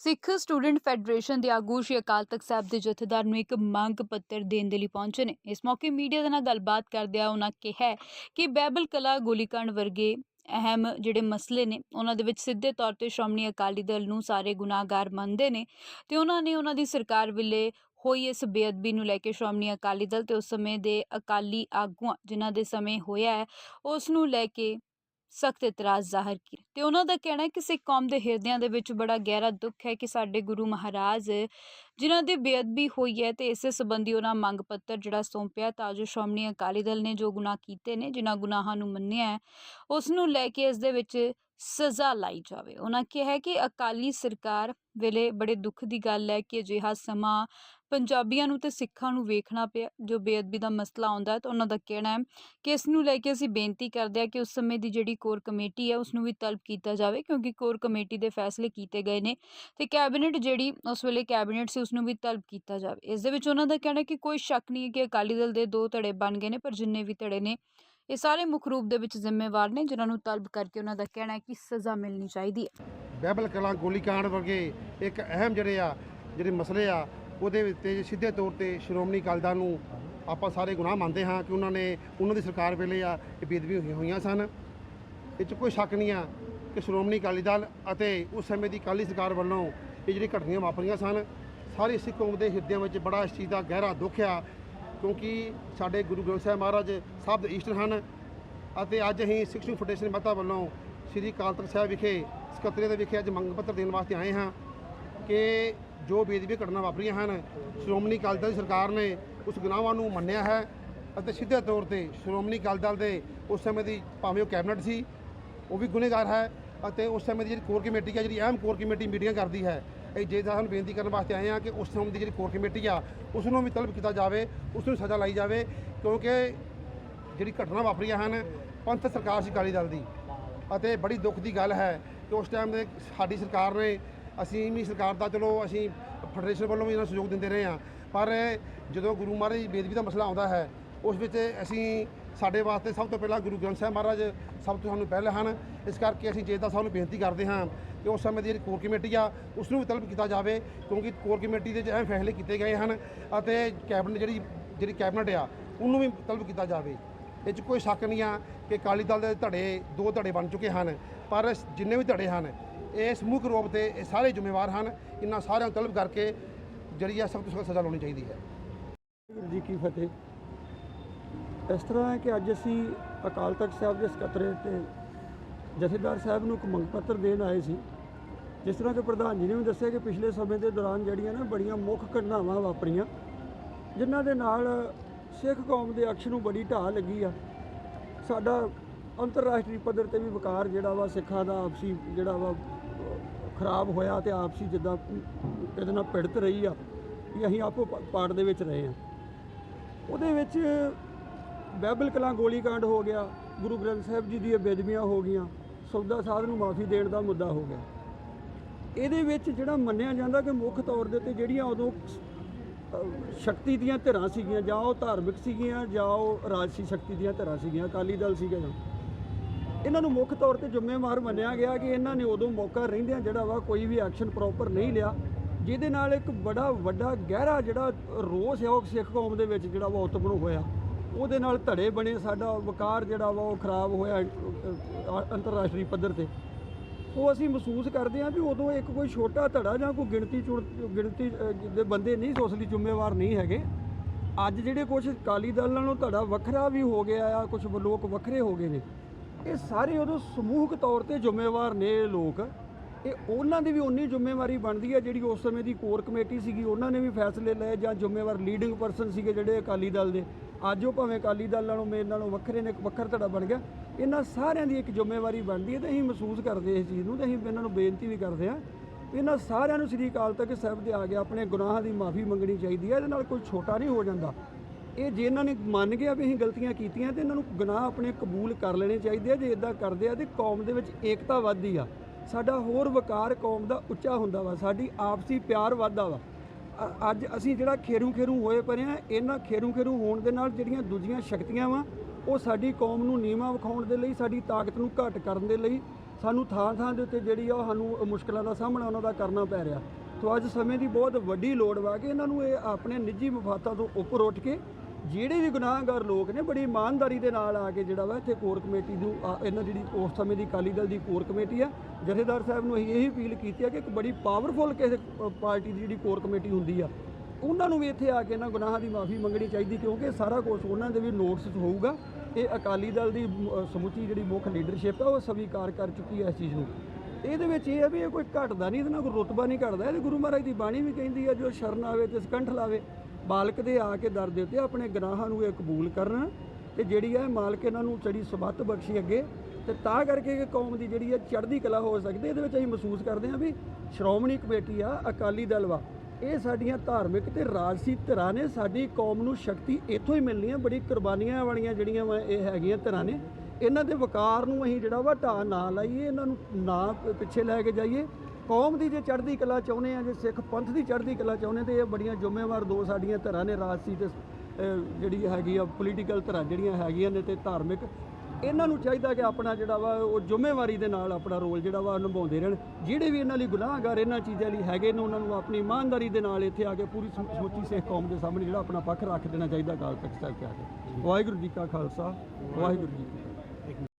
ਸਿੱਖ student federation ਦੇ ਆਗੂ ਸ਼੍ਰੀ ਅਕਾਲ ਤਖਤ ਸਾਹਿਬ ਦੇ ਜਥੇਦਾਰ ਨੂੰ ਇੱਕ ਮੰਗ ਪੱਤਰ ਦੇਣ ਦੇ ਲਈ ਪਹੁੰਚੇ ਨੇ। ਇਸ ਮੌਕੇ ਮੀਡੀਆ ਦੇ ਨਾਲ ਗੱਲਬਾਤ ਕਰਦਿਆਂ ਉਹਨਾਂ ਕਿਹਾ ਕਿ ਬਾਈਬਲ ਕਲਾ ਗੋਲੀकांड ਵਰਗੇ ਅਹਿਮ ਜਿਹੜੇ ਮਸਲੇ ਨੇ ਉਹਨਾਂ ਦੇ ਵਿੱਚ ਸਿੱਧੇ ਤੌਰ ਤੇ ਸ਼੍ਰੋਮਣੀ ਅਕਾਲੀ ਦਲ ਨੂੰ ਸਾਰੇ ਗੁਨਾਹਗਾਰ ਮੰਨਦੇ ਨੇ ਤੇ ਉਹਨਾਂ ਨੇ ਉਹਨਾਂ ਦੀ ਸਰਕਾਰ ਵੇਲੇ ਹੋਈ ਇਸ ਬੇਅਦਬੀ ਨੂੰ ਲੈ ਕੇ ਸ਼੍ਰੋਮਣੀ ਅਕਾਲੀ ਦਲ ਤੇ ਉਸ ਸਮੇਂ ਦੇ ਅਕਾਲੀ ਆਗੂਆਂ, ਜਿਨ੍ਹਾਂ ਦੇ ਸਮੇਂ ਹੋਇਆ ਹੈ, ਉਸ ਨੂੰ ਲੈ ਕੇ ਸਖਤ ਇਤਰਾਜ਼ ਜ਼ਾਹਰ ਕੀਤਾ। ਤੇ ਉਹਨਾਂ ਦਾ ਕਹਿਣਾ ਹੈ ਕਿ ਸਿੱਖ ਕੌਮ ਦੇ ਹਿਰਦਿਆਂ ਦੇ ਵਿੱਚ ਬੜਾ ਗਹਿਰਾ ਦੁੱਖ ਹੈ ਕਿ ਸਾਡੇ ਗੁਰੂ ਮਹਾਰਾਜ, ਜਿਨ੍ਹਾਂ ਦੀ ਬੇਅਦਬੀ ਹੋਈ ਹੈ ਤੇ ਇਸੇ ਸੰਬੰਧੀ ਉਹਨਾਂ ਮੰਗ ਪੱਤਰ ਜਿਹੜਾ ਸੌਂਪਿਆ ਤਾਂ ਜੋ ਸ਼੍ਰੋਮਣੀ ਅਕਾਲੀ ਦਲ ਨੇ ਜੋ ਗੁਨਾਹ ਕੀਤੇ ਨੇ, ਜਿਨ੍ਹਾਂ ਗੁਨਾਹਾਂ ਨੂੰ ਮੰਨਿਆ ਹੈ, ਉਸ ਨੂੰ ਲੈ ਕੇ ਇਸ ਦੇ ਵਿੱਚ ਸਜ਼ਾ ਲਾਈ ਜਾਵੇ। ਉਹਨਾਂ ਕਿਹਾ ਕਿ ਅਕਾਲੀ ਸਰਕਾਰ ਵੇਲੇ ਬੜੇ ਦੁੱਖ ਦੀ ਗੱਲ ਹੈ ਕਿ ਅਜਿਹਾ ਸਮਾਂ ਪੰਜਾਬੀਆਂ ਨੂੰ ਤੇ ਸਿੱਖਾਂ ਨੂੰ ਵੇਖਣਾ ਪਿਆ, ਜੋ ਬੇਅਦਬੀ ਦਾ ਮਸਲਾ ਆਉਂਦਾ ਹੈ ਤਾਂ ਉਹਨਾਂ ਦਾ ਕਹਿਣਾ ਹੈ ਕਿ ਇਸ ਨੂੰ ਲੈ ਕੇ ਅਸੀਂ ਬੇਨਤੀ ਕਰਦੇ ਹਾਂ ਕਿ ਉਸ ਸਮੇਂ ਦੀ ਜਿਹੜੀ ਕੋਰ ਕਮੇਟੀ ਹੈ ਉਸ ਨੂੰ ਵੀ ਤਲਬ ਕੀਤਾ ਜਾਵੇ, ਕਿਉਂਕਿ ਕੋਰ ਕਮੇਟੀ ਦੇ ਫੈਸਲੇ ਕੀਤੇ ਗਏ ਨੇ ਤੇ ਕੈਬਨਿਟ ਜਿਹੜੀ ਉਸ ਵੇਲੇ ਕੈਬਨਿਟ ਸੀ ਉਸ ਨੂੰ ਵੀ ਤਲਬ ਕੀਤਾ ਜਾਵੇ। ਇਸ ਦੇ ਵਿੱਚ ਉਹਨਾਂ ਦਾ ਕਹਿਣਾ ਕਿ ਕੋਈ ਸ਼ੱਕ ਨਹੀਂ ਹੈ ਕਿ ਅਕਾਲੀ ਦਲ ਦੇ ਦੋ ਧੜੇ ਬਣ ਗਏ ਨੇ, ਪਰ ਜਿੰਨੇ ਵੀ ਧੜੇ ਨੇ, ਇਹ ਸਾਰੇ ਮੁੱਖ ਰੂਪ ਦੇ ਵਿੱਚ ਜ਼ਿੰਮੇਵਾਰ ਨੇ, ਜਿਨ੍ਹਾਂ ਨੂੰ ਤਲਬ ਕਰਕੇ ਉਹਨਾਂ ਦਾ ਕਹਿਣਾ ਹੈ ਕਿ ਸਜ਼ਾ ਮਿਲਣੀ ਚਾਹੀਦੀ ਹੈ। ਬਾਈਬਲ ਕਲਾਂ ਗੋਲੀकांड ਵਰਗੇ ਇੱਕ ਅਹਿਮ ਜਿਹੜੇ ਆ, ਜਿਹੜੇ ਮਸਲੇ ਆ ਉਹਦੇ ਵਿੱਚ ਸਿੱਧੇ ਤੌਰ ਤੇ ਸ਼੍ਰੋਮਣੀ ਅਕਾਲੀ ਦਲ ਨੂੰ ਆਪਾਂ ਸਾਰੇ ਗੁਨਾਹ ਮੰਨਦੇ ਹਾਂ ਕਿ ਉਹਨਾਂ ਨੇ, ਉਹਨਾਂ ਦੀ ਸਰਕਾਰ ਵੇਲੇ ਆ ਇਹ ਬੇਦਬੀ ਹੋਈਆਂ ਸਨ। ਇਹ 'ਚ ਕੋਈ ਸ਼ੱਕ ਨਹੀਂ ਆ ਕਿ ਸ਼੍ਰੋਮਣੀ ਅਕਾਲੀ ਦਲ ਅਤੇ ਉਸ ਸਮੇਂ ਦੀ ਅਕਾਲੀ ਸਰਕਾਰ ਵੱਲੋਂ ਇਹ ਜਿਹੜੀ ਘਟਨਾਵਾਂ ਵਾਪਰੀਆਂ ਸਨ, ਸਾਰੇ ਸਿੱਖ ਕੌਮ ਦੇ ਹਿਰਦਿਆਂ ਵਿੱਚ ਬੜਾ ਇਸ ਚੀਜ਼ ਦਾ ਗਹਿਰਾ ਦੁੱਖ ਆ ਕਿਉਂਕਿ ਸਾਡੇ ਗੁਰੂ ਗ੍ਰੰਥ ਸਾਹਿਬ ਮਹਾਰਾਜ ਸਭ ਦੇ ਈਸਟਰ ਹਨ ਅਤੇ ਅੱਜ ਅਸੀਂ ਸਿੱਖ ਸਿੰਘ ਫੈਡਰੇਸ਼ਨ ਮਤਾ ਵੱਲੋਂ ਸ੍ਰੀ ਅਕਾਲ ਤਖਤ ਸਾਹਿਬ ਵਿਖੇ ਸਕੱਤਰੇ ਦੇ ਵਿਖੇ ਅੱਜ ਮੰਗ ਪੱਤਰ ਦੇਣ ਵਾਸਤੇ ਆਏ ਹਾਂ ਕਿ ਜੋ ਬੇਦਬੀ ਘਟਨਾ ਵਾਪਰੀਆਂ ਹਨ, ਸ਼੍ਰੋਮਣੀ ਅਕਾਲੀ ਦਲ ਦੀ ਸਰਕਾਰ ਨੇ ਉਸ ਗੁਨਾਹਾਂ ਨੂੰ ਮੰਨਿਆ ਹੈ ਅਤੇ ਸਿੱਧੇ ਤੌਰ ਤੇ ਸ਼੍ਰੋਮਣੀ ਅਕਾਲੀ ਦਲ ਦੇ ਉਸ ਸਮੇਂ ਦੀ ਭਾਵੇਂ ਉਹ ਕੈਬਨਿਟ ਸੀ, ਉਹ ਵੀ ਗੁਨੇਗਾਰ ਹੈ ਅਤੇ ਉਸ ਸਮੇਂ ਦੀ ਜਿਹੜੀ ਕੋਰ ਕਮੇਟੀ ਹੈ, ਜਿਹੜੀ ਅਹਿਮ ਕੋਰ ਕਮੇਟੀ ਮੀਟਿੰਗਾਂ ਕਰਦੀ ਹੈ, ਇਹ ਜੇ ਸਾਨੂੰ ਬੇਨਤੀ ਕਰਨ ਵਾਸਤੇ ਆਏ ਹਾਂ ਕਿ ਉਸ ਸਮੇਂ ਦੀ ਜਿਹੜੀ ਕੋਰ ਕਮੇਟੀ ਆ, ਉਸ ਨੂੰ ਵੀ ਤਲਬ ਕੀਤਾ ਜਾਵੇ, ਉਸ ਨੂੰ ਸਜ਼ਾ ਲਾਈ ਜਾਵੇ, ਕਿਉਂਕਿ ਜਿਹੜੀ ਘਟਨਾ ਵਾਪਰੀਆਂ ਹਨ, ਪੰਥ ਸਰਕਾਰ ਸੀ ਅਕਾਲੀ ਦਲ ਦੀ ਅਤੇ ਬੜੀ ਦੁੱਖ ਦੀ ਗੱਲ ਹੈ ਕਿ ਉਸ ਟਾਈਮ ਦੇ ਸਾਡੀ ਸਰਕਾਰ ਨੇ ਅਸੀਂ ਵੀ ਸਰਕਾਰ ਦਾ ਚਲੋ ਅਸੀਂ ਫੈਡਰੇਸ਼ਨ ਵੱਲੋਂ ਵੀ ਇਹਨਾਂ ਸਹਿਯੋਗ ਦਿੰਦੇ ਰਹੇ ਹਾਂ। ਪਰ ਜਦੋਂ ਗੁਰੂ ਮਹਾਰਾਜ ਦੀ ਬੇਦਬੀ ਦਾ ਮਸਲਾ ਆਉਂਦਾ ਹੈ, ਉਸ ਵਿੱਚ ਅਸੀਂ ਸਾਡੇ ਵਾਸਤੇ ਸਭ ਤੋਂ ਪਹਿਲਾਂ ਗੁਰੂ ਗ੍ਰੰਥ ਸਾਹਿਬ ਮਹਾਰਾਜ ਸਭ ਤੋਂ ਸਾਨੂੰ ਪਹਿਲ ਹਨ। ਇਸ ਕਰਕੇ ਅਸੀਂ ਜੇਦਾ ਸਾਹਿਬ ਨੂੰ ਬੇਨਤੀ ਕਰਦੇ ਹਾਂ ਕਿ ਉਸ ਸਮੇਂ ਦੀ ਜਿਹੜੀ ਕੋਰ ਕਮੇਟੀ ਆ ਉਸ ਨੂੰ ਵੀ ਤਲਬ ਕੀਤਾ ਜਾਵੇ, ਕਿਉਂਕਿ ਕੋਰ ਕਮੇਟੀ ਦੇ 'ਚ ਅਹਿਮ ਫੈਸਲੇ ਕੀਤੇ ਗਏ ਹਨ ਅਤੇ ਕੈਬਨਿਟ ਜਿਹੜੀ ਜਿਹੜੀ ਕੈਬਨਿਟ ਆ, ਉਹਨੂੰ ਵੀ ਤਲਬ ਕੀਤਾ ਜਾਵੇ। ਇਹ 'ਚ ਕੋਈ ਸ਼ੱਕ ਨਹੀਂ ਆ ਕਿ ਅਕਾਲੀ ਦਲ ਦੇ ਧੜੇ, ਦੋ ਧੜੇ ਬਣ ਚੁੱਕੇ ਹਨ, ਪਰ ਜਿੰਨੇ ਵੀ ਧੜੇ ਹਨ ਇਹ ਸਮੂਹ ਰੂਪ ਤੇ ਇਹ ਸਾਰੇ ਜ਼ਿੰਮੇਵਾਰ ਹਨ। ਇਹਨਾਂ ਸਾਰਿਆਂ ਨੂੰ ਤਲਬ ਕਰਕੇ ਜਿਹੜੀ ਆ ਸਖਤ ਤੋਂ ਸਖਤ ਸਜ਼ਾ ਲਾਉਣੀ ਚਾਹੀਦੀ ਹੈ। ਗੁਰੂ ਜੀ ਕੀ ਫਤਿਹ। ਇਸ ਤਰ੍ਹਾਂ ਹੈ ਕਿ ਅੱਜ ਅਸੀਂ ਅਕਾਲ ਤਖਤ ਸਾਹਿਬ ਦੇ ਸਕੱਤਰੇ ਤੇ ਜਥੇਦਾਰ ਸਾਹਿਬ ਨੂੰ ਇੱਕ ਮੰਗ ਪੱਤਰ ਦੇਣ ਆਏ ਸੀ। ਜਿਸ ਤਰ੍ਹਾਂ ਕਿ ਪ੍ਰਧਾਨ ਜੀ ਨੇ ਵੀ ਦੱਸਿਆ ਕਿ ਪਿਛਲੇ ਸਮੇਂ ਦੇ ਦੌਰਾਨ ਜਿਹੜੀਆਂ ਨਾ ਬੜੀਆਂ ਮੁੱਖ ਘਟਨਾਵਾਂ ਵਾਪਰੀਆਂ, ਜਿਨ੍ਹਾਂ ਦੇ ਨਾਲ ਸਿੱਖ ਕੌਮ ਦੇ ਅਕਸ਼ ਨੂੰ ਬੜੀ ਢਾਹ ਲੱਗੀ ਆ। ਸਾਡਾ ਅੰਤਰਰਾਸ਼ਟਰੀ ਪੱਧਰ ਤੇ ਵੀ ਵਕਾਰ ਜਿਹੜਾ ਵਾ ਸਿੱਖਾਂ ਦਾ, ਆਪਸੀ ਜਿਹੜਾ ਵਾ ਖਰਾਬ ਹੋਇਆ ਤੇ ਆਪਸੀ ਜਿੱਦਾਂ ਇਹਦੇ ਨਾਲ ਪਿੜਤ ਰਹੀ ਆ ਕਿ ਅਸੀਂ ਆਪੋ ਪ- ਪਾੜ ਦੇ ਵਿੱਚ ਰਹੇ ਆ। ਉਹਦੇ ਵਿੱਚ ਬਹਿਬਲ ਕਲਾਂ ਗੋਲੀकांड ਹੋ ਗਿਆ, ਗੁਰੂ ਗ੍ਰੰਥ ਸਾਹਿਬ ਜੀ ਦੀਆਂ ਬੇਦਬੀਆਂ ਹੋ ਗਈਆਂ, ਸੌਦਾ ਸਾਧ ਨੂੰ ਮਾਫੀ ਦੇਣ ਦਾ ਮੁੱਦਾ ਹੋ ਗਿਆ। ਇਹਦੇ ਵਿੱਚ ਜਿਹੜਾ ਮੰਨਿਆ ਜਾਂਦਾ ਕਿ ਮੁੱਖ ਤੌਰ ਦੇ ਉੱਤੇ ਜਿਹੜੀਆਂ ਉਦੋਂ ਸ਼ਕਤੀ ਦੀਆਂ ਧਿਰਾਂ ਸੀਗੀਆਂ, ਜਾਂ ਉਹ ਧਾਰਮਿਕ ਸੀਗੀਆਂ, ਜਾਂ ਉਹ ਰਾਜਸੀ ਸ਼ਕਤੀ ਦੀਆਂ ਧਿਰਾਂ ਸੀਗੀਆਂ, ਅਕਾਲੀ ਦਲ ਸੀਗਾ ਜਾਂ ਇਹਨਾਂ ਨੂੰ ਮੁੱਖ ਤੌਰ ਤੇ ਜ਼ਿੰਮੇਵਾਰ ਮੰਨਿਆ ਗਿਆ ਕਿ ਇਹਨਾਂ ਨੇ ਉਦੋਂ ਮੌਕਾ ਰਹਿੰਦਿਆਂ ਜਿਹੜਾ ਵਾ ਕੋਈ ਵੀ ਐਕਸ਼ਨ ਪ੍ਰੋਪਰ ਨਹੀਂ ਲਿਆ, ਜਿਹਦੇ ਨਾਲ ਇੱਕ ਬੜਾ ਵੱਡਾ ਗਹਿਰਾ ਜਿਹੜਾ ਰੋਸ ਹੈ ਉਹ ਸਿੱਖ ਕੌਮ ਦੇ ਵਿੱਚ ਜਿਹੜਾ ਵਾ ਉਤਪਨ ਹੋਇਆ। ਉਹਦੇ ਨਾਲ ਧੜੇ ਬਣੇ, ਸਾਡਾ ਵਕਾਰ ਜਿਹੜਾ ਵਾ ਉਹ ਖਰਾਬ ਹੋਇਆ ਅੰਤਰਰਾਸ਼ਟਰੀ ਪੱਧਰ ਤੇ। ਉਹ ਅਸੀਂ ਮਹਿਸੂਸ ਕਰਦੇ ਹਾਂ ਵੀ ਉਦੋਂ ਇੱਕ ਕੋਈ ਛੋਟਾ ਧੜਾ ਜਾਂ ਕੋਈ ਗਿਣਤੀ ਚੁਣ, ਗਿਣਤੀ ਦੇ ਬੰਦੇ ਨਹੀਂ ਉਸ ਲਈ ਜ਼ਿੰਮੇਵਾਰ ਨਹੀਂ ਹੈਗੇ। ਅੱਜ ਜਿਹੜੇ ਕੁਝ ਅਕਾਲੀ ਦਲ ਨਾਲੋਂ ਧੜਾ ਵੱਖਰਾ ਵੀ ਹੋ ਗਿਆ ਆ ਕੁਝ ਲੋਕ ਵੱਖਰੇ ਹੋ ਗਏ ਨੇ। ਇਹ ਸਾਰੇ ਉਦੋਂ ਸਮੂਹਕ ਤੌਰ ਤੇ ਜ਼ਿੰਮੇਵਾਰ ਨੇ ਇਹ ਲੋਕ। ਇਹ ਉਹਨਾਂ ਦੀ ਵੀ ਉਨੀ ਜ਼ਿੰਮੇਵਾਰੀ ਬਣਦੀ ਹੈ ਜਿਹੜੀ ਉਸ ਸਮੇਂ ਦੀ ਕੋਰ ਕਮੇਟੀ ਸੀਗੀ। ਉਹਨਾਂ ਨੇ ਵੀ ਫੈਸਲੇ ਲਏ ਜਾਂ ਜ਼ਿੰਮੇਵਾਰ ਲੀਡਿੰਗ ਪਰਸਨ ਸੀਗੇ ਜਿਹੜੇ ਅਕਾਲੀ ਦਲ ਦੇ। ਅੱਜ ਉਹ ਭਾਵੇਂ ਅਕਾਲੀ ਦਲ ਨਾਲੋਂ ਮੇਰੇ ਨਾਲੋਂ ਵੱਖਰੇ ਨੇ ਇੱਕ ਵੱਖਰ ਧੜਾ ਬਣ ਗਿਆ। ਇਹਨਾਂ ਸਾਰਿਆਂ ਦੀ ਇੱਕ ਜ਼ਿੰਮੇਵਾਰੀ ਬਣਦੀ ਹੈ ਤੇ ਅਸੀਂ ਮਹਿਸੂਸ ਕਰਦੇ ਇਸ ਚੀਜ਼ ਨੂੰ ਤੇ ਅਸੀਂ ਇਹਨਾਂ ਨੂੰ ਬੇਨਤੀ ਵੀ ਕਰਦੇ ਹਾਂ ਇਹਨਾਂ ਸਾਰਿਆਂ ਨੂੰ ਸ੍ਰੀ ਅਕਾਲ ਤਖਤ ਸਾਹਿਬ ਦੇ ਆ ਕੇ ਆਪਣੇ ਗੁਨਾਹਾਂ ਦੀ ਮਾਫੀ ਮੰਗਣੀ ਚਾਹੀਦੀ ਹੈ ਇਹਦੇ ਨਾਲ ਕੋਈ ਛੋਟਾ ਨਹੀਂ ਹੋ ਜਾਂਦਾ। ਇਹ ਜੇ ਇਹਨਾਂ ਨੇ ਮੰਨ ਗਿਆ ਵੀ ਅਸੀਂ ਗਲਤੀਆਂ ਕੀਤੀਆਂ ਤੇ ਇਹਨਾਂ ਨੂੰ ਗੁਨਾਹ ਆਪਣੇ ਕਬੂਲ ਕਰ ਲੈਣੇ ਚਾਹੀਦੇ ਆ, ਜੇ ਇਦਾਂ ਕਰਦੇ ਆ ਤੇ ਕੌਮ ਦੇ ਵਿੱਚ ਏਕਤਾ ਵੱਧਦੀ ਆ। ਸਾਡਾ ਹੋਰ ਵਕਾਰ ਕੌਮ ਦਾ ਉੱਚਾ ਹੁੰਦਾ ਵਾ, ਸਾਡੀ ਆਪਸੀ ਪਿਆਰ ਵੱਧਦਾ ਵਾ। ਅੱਜ ਅਸੀਂ ਜਿਹੜਾ ਖੇਰੂ ਖੇਰੂ ਹੋਏ ਪਏ ਆ, ਇਹਨਾਂ ਖੇਰੂ ਖੇਰੂ ਹੋਣ ਦੇ ਨਾਲ ਜਿਹੜੀਆਂ ਦੂਜੀਆਂ ਸ਼ਕਤੀਆਂ ਵਾ, ਉਹ ਸਾਡੀ ਕੌਮ ਨੂੰ ਨੀਵਾਂ ਵਿਖਾਉਣ ਦੇ ਲਈ, ਸਾਡੀ ਤਾਕਤ ਨੂੰ ਘੱਟ ਕਰਨ ਦੇ ਲਈ, ਸਾਨੂੰ ਥਾਂ ਥਾਂ ਦੇ ਉੱਤੇ ਜਿਹੜੀ ਆ ਉਹ ਸਾਨੂੰ ਮੁਸ਼ਕਲਾਂ ਦਾ ਸਾਹਮਣਾ ਉਹਨਾਂ ਦਾ ਕਰਨਾ ਪੈ ਰਿਹਾ। ਤੋ ਅੱਜ ਸਮੇਂ ਦੀ ਬਹੁਤ ਵੱਡੀ ਲੋੜ ਵਾ ਕਿ ਇਹਨਾਂ ਨੂੰ ਇਹ ਆਪਣੇ ਨਿੱਜੀ ਮਫਾਦਾਂ ਤੋਂ ਉੱਪਰ ਉੱਠ ਕੇ ਜਿਹੜੇ ਵੀ ਗੁਨਾਹਗਾਰ ਲੋਕ ਨੇ ਬੜੀ ਇਮਾਨਦਾਰੀ ਦੇ ਨਾਲ ਆ ਕੇ ਜਿਹੜਾ ਵਾ ਇੱਥੇ ਕੋਰ ਕਮੇਟੀ ਨੂੰ ਆ, ਇਹਨਾਂ ਜਿਹੜੀ ਉਸ ਸਮੇਂ ਦੀ ਅਕਾਲੀ ਦਲ ਦੀ ਕੋਰ ਕਮੇਟੀ ਆ ਜਥੇਦਾਰ ਸਾਹਿਬ ਨੂੰ ਅਸੀਂ ਇਹੀ ਅਪੀਲ ਕੀਤੀ ਆ ਕਿ ਇੱਕ ਬੜੀ ਪਾਵਰਫੁਲ ਕਿਸੇ ਪਾਰਟੀ ਦੀ ਜਿਹੜੀ ਕੋਰ ਕਮੇਟੀ ਹੁੰਦੀ ਆ ਉਹਨਾਂ ਨੂੰ ਵੀ ਇੱਥੇ ਆ ਕੇ ਇਹਨਾਂ ਗੁਨਾਹਾਂ ਦੀ ਮਾਫੀ ਮੰਗਣੀ ਚਾਹੀਦੀ ਕਿਉਂਕਿ ਸਾਰਾ ਕੁਝ ਉਹਨਾਂ ਦੇ ਵੀ ਨੋਟਸ 'ਚ ਹੋਊਗਾ। ਇਹ ਅਕਾਲੀ ਦਲ ਦੀ ਸਮੁੱਚੀ ਜਿਹੜੀ ਮੁੱਖ ਲੀਡਰਸ਼ਿਪ ਆ ਉਹ ਸਵੀਕਾਰ ਕਰ ਚੁੱਕੀ ਹੈ ਇਸ ਚੀਜ਼ ਨੂੰ। ਇਹਦੇ ਵਿੱਚ ਇਹ ਹੈ ਵੀ ਇਹ ਕੋਈ ਘਟਦਾ ਨਹੀਂ ਇਹਦੇ ਨਾਲ ਕੋਈ ਰੁਤਬਾ ਨਹੀਂ ਘਟਦਾ ਇਹਦੇ ਗੁਰੂ ਮਹਾਰਾਜ ਦੀ ਬਾਣੀ ਵੀ ਕਹਿੰਦੀ ਆ ਜੋ ਸ਼ਰਨ ਆਵੇ ਤੇ ਸਕੰਠ ਲਾਵੇ। ਬਾਲਕ ਦੇ ਆ ਕੇ ਦਰ ਦੇ ਉੱਤੇ ਆਪਣੇ ਗੁਨਾਹਾਂ ਨੂੰ ਇਹ ਕਬੂਲ ਕਰਨ ਤੇ ਜਿਹੜੀ ਹੈ ਮਾਲਕ ਇਹਨਾਂ ਨੂੰ ਚੜੀ ਸਬੱਤ ਬਖਸ਼ੀ ਅੱਗੇ ਤੇ ਤਾਂ ਕਰਕੇ ਕਿ ਕੌਮ ਦੀ ਜਿਹੜੀ ਹੈ ਚੜ੍ਹਦੀ ਕਲਾ ਹੋ ਸਕਦੀ ਇਹਦੇ ਵਿੱਚ ਅਸੀਂ ਮਹਿਸੂਸ ਕਰਦੇ ਹਾਂ ਵੀ ਸ਼੍ਰੋਮਣੀ ਕਮੇਟੀ ਆ, ਅਕਾਲੀ ਦਲ ਵਾ। ਇਹ ਸਾਡੀਆਂ ਧਾਰਮਿਕ ਤੇ ਰਾਜਸੀ ਧਿਰਾਂ ਨੇ, ਸਾਡੀ ਕੌਮ ਨੂੰ ਸ਼ਕਤੀ ਇੱਥੋਂ ਹੀ ਮਿਲਣੀ ਹੈ ਬੜੀ ਕੁਰਬਾਨੀਆਂ ਵਾਲੀਆਂ ਜਿਹੜੀਆਂ ਵਾ ਇਹ ਹੈਗੀਆਂ ਧਿਰਾਂ ਨੇ। ਇਹਨਾਂ ਦੇ ਵਕਾਰ ਨੂੰ ਅਸੀਂ ਜਿਹੜਾ ਵਾ ਢਾਹ ਨਾ ਲਾਈਏ, ਇਹਨਾਂ ਨੂੰ ਨਾ ਪਿੱਛੇ ਲੈ ਕੇ ਜਾਈਏ। ਕੌਮ ਦੀ ਜੇ ਚੜ੍ਹਦੀ ਕਲਾ ਚਾਹੁੰਦੇ ਆ, ਜੇ ਸਿੱਖ ਪੰਥ ਦੀ ਚੜ੍ਹਦੀ ਕਲਾ ਚਾਹੁੰਦੇ ਤੇ ਇਹ ਬੜੀਆਂ ਜ਼ਿੰਮੇਵਾਰ ਦੋ ਸਾਡੀਆਂ ਧਰਾਂ ਨੇ ਰਾਜਸੀ ਤੇ ਜਿਹੜੀ ਹੈਗੀ ਆ ਪੋਲੀਟੀਕਲ ਧਰਾਂ ਜਿਹੜੀਆਂ ਹੈਗੀਆਂ ਨੇ ਤੇ ਧਾਰਮਿਕ। ਇਹਨਾਂ ਨੂੰ ਚਾਹੀਦਾ ਕਿ ਆਪਣਾ ਜਿਹੜਾ ਵਾ, ਉਹ ਜ਼ਿੰਮੇਵਾਰੀ ਦੇ ਨਾਲ ਆਪਣਾ ਰੋਲ ਜਿਹੜਾ ਵਾ, ਨਿਭਾਉਂਦੇ ਰਹਿਣ। ਜਿਹੜੇ ਵੀ ਇਹਨਾਂ ਲਈ ਗੁਨਾਹਗਾਰ ਇਹਨਾਂ ਚੀਜ਼ਾਂ ਲਈ ਹੈਗੇ ਨੇ, ਉਹਨਾਂ ਨੂੰ ਆਪਣੀ ਇਮਾਨਦਾਰੀ ਦੇ ਨਾਲ ਇੱਥੇ ਆ ਕੇ ਪੂਰੀ ਸਮੁ- ਸਮੁੱਚੀ ਸਿੱਖ ਕੌਮ ਦੇ ਸਾਹਮਣੇ ਜਿਹੜਾ ਆਪਣਾ ਪੱਖ ਰੱਖ ਦੇਣਾ ਚਾਹੀਦਾ ਅਕਾਲ ਤਖਤ ਸਾਹਿਬ ਤੇ ਆ ਕੇ। ਵਾਹਿਗੁਰੂ ਜੀ ਕਾ ਖਾਲਸਾ, ਵਾਹਿਗੁਰੂ ਜੀ ਕੀ